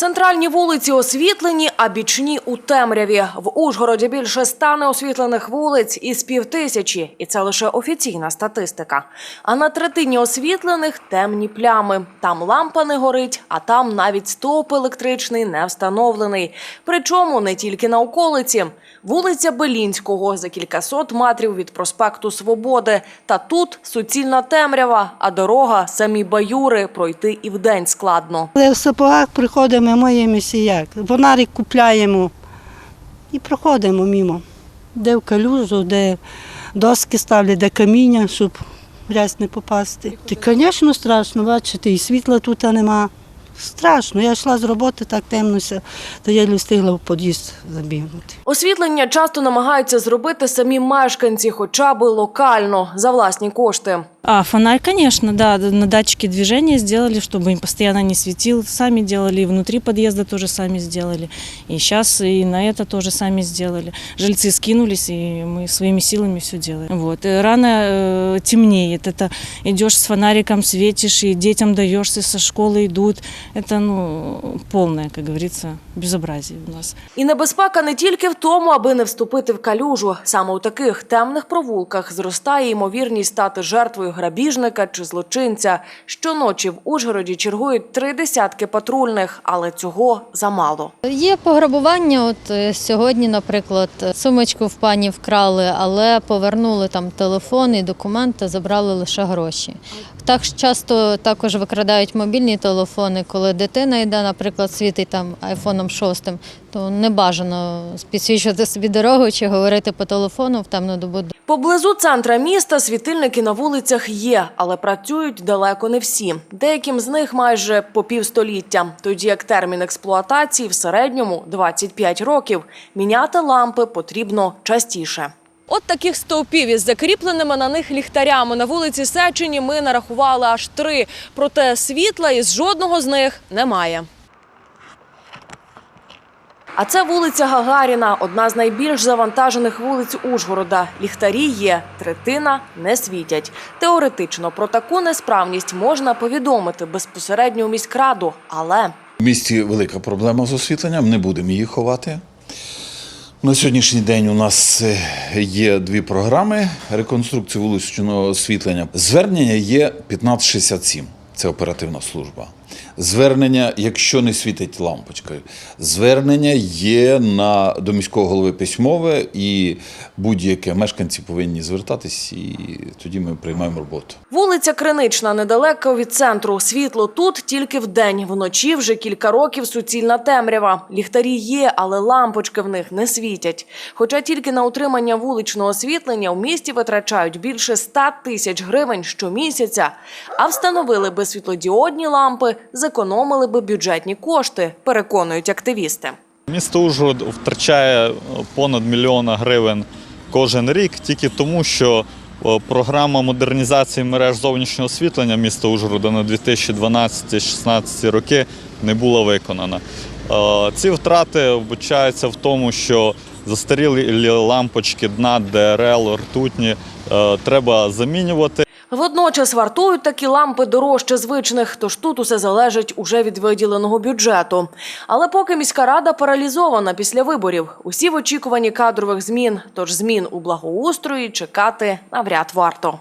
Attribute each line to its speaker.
Speaker 1: Центральні вулиці освітлені, а бічні у темряві. В Ужгороді більше ста неосвітлених вулиць із півтисячі, і це лише офіційна статистика. А на третині освітлених темні плями. Там лампа не горить, а там навіть стовп електричний не встановлений. Причому не тільки на околиці. Вулиця Белінського за кількасот метрів від проспекту Свободи. Та тут суцільна темрява, а дорога самі баюри пройти і вдень складно.
Speaker 2: Але в сапогах приходимо, моємося як. Фонарик купляємо і проходимо мимо. Де в калюжу, де доски ставлять, де каміння, щоб грязь не попасти. Ти, звісно, страшно, бачите, і світла тут нема. Страшно. Я йшла з роботи, так темнося, то я не встигла в під'їзд забігнути.
Speaker 1: Освітлення часто намагаються зробити самі мешканці, хоча б локально за власні кошти.
Speaker 3: А, фонарь, конечно, да, на датчике движения сделали, чтобы им постоянно не светил, сами делали, и внутри подъезда тоже сами сделали, и сейчас и на это тоже сами сделали. Жильцы скинулись, и мы своими силами все делаем. Вот. И рано э, темнеет, это идешь с фонариком, светишь, и детям даешься, со школы идут, это, ну, полное, как говорится, безобразие у нас.
Speaker 1: І небезпека не тільки в тому, аби не вступити в калюжу. Саме у таких темних провулках зростає ймовірність стати жертвою грабіжника чи злочинця. Щоночі в Ужгороді чергують три десятки патрульних, але цього замало.
Speaker 4: Є пограбування. От е, сьогодні, наприклад, сумочку в пані вкрали, але повернули там телефон і документи, забрали лише гроші. Так часто також викрадають мобільні телефони, коли дитина йде, наприклад, світить там айфоном 6, то не бажано підсвічувати собі дорогу чи говорити по телефону в темну добу.
Speaker 1: Поблизу центра міста світильники на вулицях є, але працюють далеко не всі. Деяким з них майже по півстоліття, тоді як термін експлуатації в середньому 25 років. Міняти лампи потрібно частіше. От таких стовпів із закріпленими на них ліхтарями на вулиці Сечені ми нарахували аж три. Проте світла із жодного з них немає. А це вулиця Гагаріна, одна з найбільш завантажених вулиць Ужгорода. Ліхтарі є, третина не світять. Теоретично про таку несправність можна повідомити безпосередньо у міськраду, але
Speaker 5: В місті велика проблема з освітленням, не будемо її ховати. На сьогоднішній день у нас е, є дві програми реконструкції вуличного освітлення. Звернення є 1567, це оперативна служба. Звернення, якщо не світить лампочка, звернення є на до міського голови письмове, і будь-яке мешканці повинні звертатись, і тоді ми приймаємо роботу.
Speaker 1: вулиця Кринична недалеко від центру. Світло тут тільки вдень. Вночі вже кілька років суцільна темрява. Ліхтарі є, але лампочки в них не світять. Хоча тільки на утримання вуличного освітлення в місті витрачають більше 100 тисяч гривень щомісяця. А встановили би світлодіодні лампи, зекономили би бюджетні кошти, переконують активісти.
Speaker 6: Місто Ужгород втрачає е, понад мільйона гривень кожен рік тільки тому, що е, програма модернізації мереж зовнішнього освітлення міста Ужгорода на 2012-2016 роки не була виконана. Е, Ці втрати вбачаються в тому, що застарілі лампочки дна, ДРЛ, ртутні треба замінювати.
Speaker 1: Водночас вартують такі лампи дорожче звичних, тож тут усе залежить уже від виділеного бюджету. Але поки міська рада паралізована після виборів, усі в очікуванні кадрових змін, тож змін у благоустрої чекати навряд варто.